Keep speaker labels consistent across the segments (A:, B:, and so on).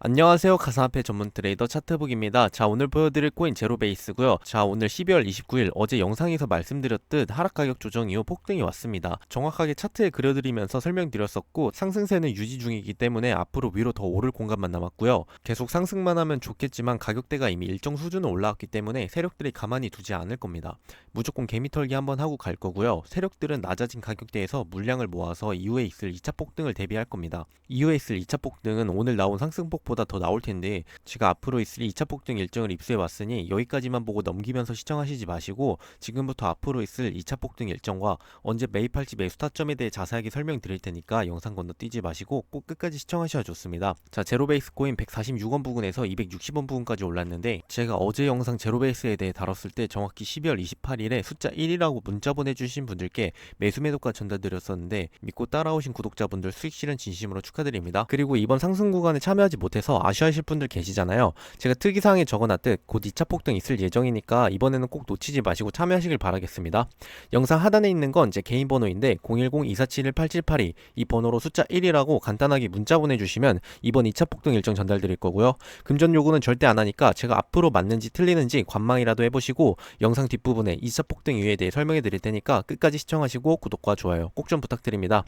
A: 안녕하세요. 가상화폐 전문 트레이더 차트북입니다. 자, 오늘 보여드릴 코인 제로베이스고요. 자, 오늘 12월 29일 어제 영상에서 말씀드렸듯 하락 가격 조정 이후 폭등이 왔습니다. 정확하게 차트에 그려드리면서 설명드렸었고 상승세는 유지 중이기 때문에 앞으로 위로 더 오를 공간만 남았고요. 계속 상승만 하면 좋겠지만 가격대가 이미 일정 수준은 올라왔기 때문에 세력들이 가만히 두지 않을 겁니다. 무조건 개미털기 한번 하고 갈 거고요. 세력들은 낮아진 가격대에서 물량을 모아서 이후에 있을 2차 폭등을 대비할 겁니다. 이후에 있을 2차 폭등은 오늘 나온 상승폭 보다 더 나올 텐데 제가 앞으로 있을 2차 폭등 일정을 입수해 왔으니 여기까지만 보고 넘기면서 시청하시지 마시고 지금부터 앞으로 있을 2차 폭등 일정과 언제 매입할지 매수 타점에 대해 자세하게 설명드릴 테니까 영상 건너뛰지 마시고 꼭 끝까지 시청하셔야 좋습니다. 자 제로베이스 코인 146원 부근에서 260원 부근까지 올랐는데 제가 어제 영상 제로베이스에 대해 다뤘을 때 정확히 12월 28일에 숫자 1이라고 문자 보내주신 분들께 매수 매도가 전달드렸었는데 믿고 따라오신 구독자분들 수익 실현 진심으로 축하드립니다. 그리고 이번 상승 구간에 참여하지 못 해서 아쉬워하실 분들 계시잖아요. 제가 특이사항에 적어놨듯 곧 2차 폭등 있을 예정이니까 이번에는 꼭 놓치지 마시고 참여하시길 바라겠습니다. 영상 하단에 있는 건 제 개인 번호인데 010-2471-8782 이 번호로 숫자 1이라고 간단하게 문자 보내주시면 이번 2차 폭등 일정 전달드릴 거고요. 금전 요구는 절대 안 하니까 제가 앞으로 맞는지 틀리는지 관망이라도 해보시고 영상 뒷부분에 2차 폭등 이유에 대해 설명해 드릴 테니까 끝까지 시청하시고 구독과 좋아요 꼭 좀 부탁드립니다.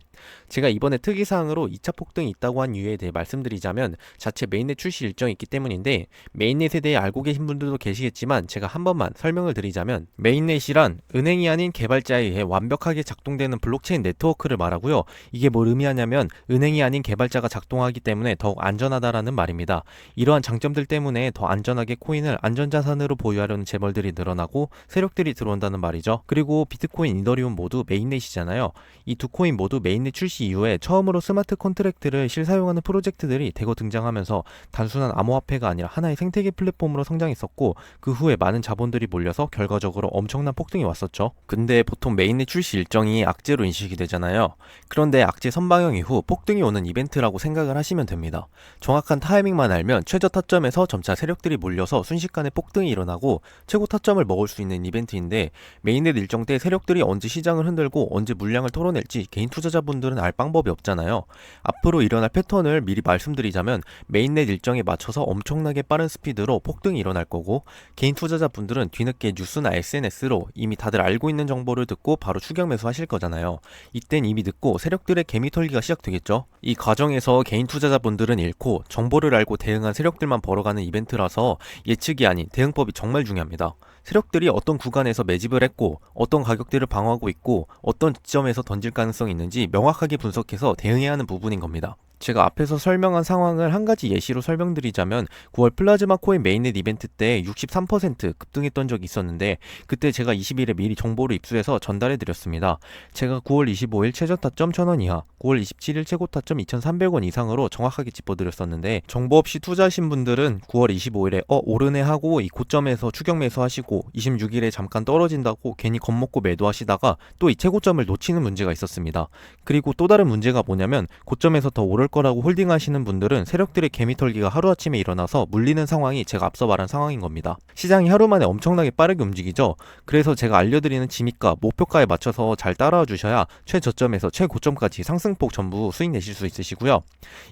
A: 제가 이번에 특이사항으로 2차 폭등이 있다고 한 이유에 대해 말씀드리자면 자체 메인넷 출시 일정이 있기 때문인데 메인넷에 대해 알고 계신 분들도 계시겠지만 제가 한 번만 설명을 드리자면 메인넷이란 은행이 아닌 개발자에 의해 완벽하게 작동되는 블록체인 네트워크를 말하고요. 이게 뭘 의미하냐면 은행이 아닌 개발자가 작동하기 때문에 더욱 안전하다라는 말입니다. 이러한 장점들 때문에 더 안전하게 코인을 안전자산으로 보유하려는 재벌들이 늘어나고 세력들이 들어온다는 말이죠. 그리고 비트코인, 이더리움 모두 메인넷이잖아요. 이 두 코인 모두 메인넷 출시 이후에 처음으로 스마트 컨트랙트를 실사용하는 프로젝트들이 대거 등장하면서 단순한 암호화폐가 아니라 하나의 생태계 플랫폼으로 성장했었고 그 후에 많은 자본들이 몰려서 결과적으로 엄청난 폭등이 왔었죠. 근데 보통 메인넷 출시 일정이 악재로 인식이 되잖아요. 그런데 악재 선방영 이후 폭등이 오는 이벤트라고 생각을 하시면 됩니다. 정확한 타이밍만 알면 최저 타점에서 점차 세력들이 몰려서 순식간에 폭등이 일어나고 최고 타점을 먹을 수 있는 이벤트인데 메인넷 일정 때 세력들이 언제 시장을 흔들고 언제 물량을 털어낼지 개인 투자자분들은 알 방법이 없잖아요. 앞으로 일어날 패턴을 미리 말씀드리자면 메인 넷 일정에 맞춰서 엄청나게 빠른 스피드로 폭등이 일어날 거고 개인 투자자분들은 뒤늦게 뉴스나 SNS로 이미 다들 알고 있는 정보를 듣고 바로 추격 매수하실 거잖아요. 이땐 이미 늦고 세력들의 개미 털기가 시작되겠죠. 이 과정에서 개인 투자자분들은 잃고 정보를 알고 대응한 세력들만 벌어가는 이벤트라서 예측이 아닌 대응법이 정말 중요합니다. 세력들이 어떤 구간에서 매집을 했고 어떤 가격대를 방어하고 있고 어떤 지점에서 던질 가능성이 있는지 명확하게 분석해서 대응해야 하는 부분인 겁니다. 제가 앞에서 설명한 상황을 한 가지 예시로 설명드리자면 9월 플라즈마 코인 메인넷 이벤트 때 63% 급등했던 적이 있었는데 그때 제가 20일에 미리 정보를 입수해서 전달해 드렸습니다. 제가 9월 25일 최저 타점 1000원 이하, 9월 27일 최고 타점 2300원 이상으로 정확하게 짚어 드렸었는데 정보 없이 투자하신 분들은 9월 25일에 어 오르네 하고 이 고점에서 추격 매수하시고 26일에 잠깐 떨어진다고 괜히 겁먹고 매도하시다가 또 이 최고점을 놓치는 문제가 있었습니다. 그리고 또 다른 문제가 뭐냐면 고점에서 더 오를 거라고 홀딩하시는 분들은 세력들의 개미털기가 하루아침에 일어나서 물리는 상황이 제가 앞서 말한 상황인 겁니다. 시장이 하루 만에 엄청나게 빠르게 움직이죠. 그래서 제가 알려드리는 진입가, 목표가에 맞춰서 잘 따라와 주셔야 최저점에서 최고점까지 상승폭 전부 수익 내실 수 있으시고요.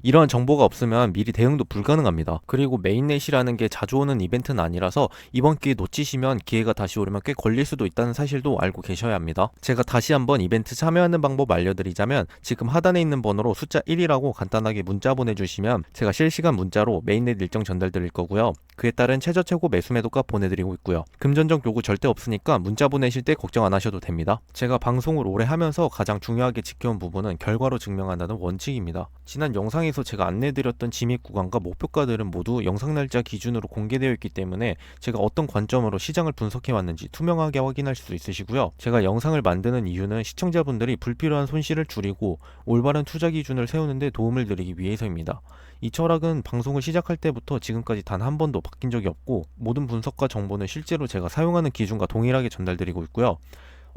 A: 이러한 정보가 없으면 미리 대응도 불가능합니다. 그리고 메인넷이라는 게 자주 오는 이벤트는 아니라서 이번 기회 놓치시면 기회가 다시 오려면 꽤 걸릴 수도 있다는 사실도 알고 계셔야 합니다. 제가 다시 한번 이벤트 참여하는 방법 알려드리자면 지금 하단에 있는 번호로 숫자 1이라고 간 단하게 문자 보내주시면 제가 실시간 문자로 메인넷 일정 전달드릴 거고요. 그에 따른 최저 최고 매수 매도가 보내드리고 있고요. 금전적 요구 절대 없으니까 문자 보내실 때 걱정 안 하셔도 됩니다. 제가 방송을 오래 하면서 가장 중요하게 지켜온 부분은 결과로 증명한다는 원칙입니다. 지난 영상에서 제가 안내드렸던 진입 구간과 목표가들은 모두 영상 날짜 기준으로 공개되어 있기 때문에 제가 어떤 관점으로 시장을 분석해 왔는지 투명하게 확인할 수 있으시고요. 제가 영상을 만드는 이유는 시청자분들이 불필요한 손실을 줄이고 올바른 투자 기준을 세우는데 도움 을 드리기 위해서입니다. 이 철학은 방송을 시작할 때부터 지금까지 단 한 번도 바뀐 적이 없고 모든 분석과 정보는 실제로 제가 사용하는 기준과 동일하게 전달드리고 있고요.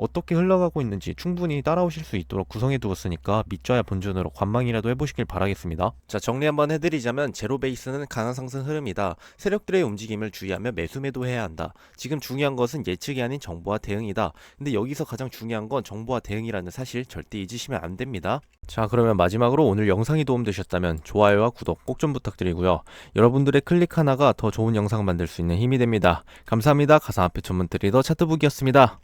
A: 어떻게 흘러가고 있는지 충분히 따라오실 수 있도록 구성해 두었으니까 밑좌야 본전으로 관망이라도 해보시길 바라겠습니다. 자 정리 한번 해드리자면 제로 베이스는 강한 상승 흐름이다. 세력들의 움직임을 주의하며 매수 매도해야 한다. 지금 중요한 것은 예측이 아닌 정보와 대응이다. 근데 여기서 가장 중요한 건 정보와 대응이라는 사실 절대 잊으시면 안 됩니다. 자 그러면 마지막으로 오늘 영상이 도움되셨다면 좋아요와 구독 꼭 좀 부탁드리고요. 여러분들의 클릭 하나가 더 좋은 영상 만들 수 있는 힘이 됩니다. 감사합니다. 가상화폐 전문 트레이더 차트북이었습니다.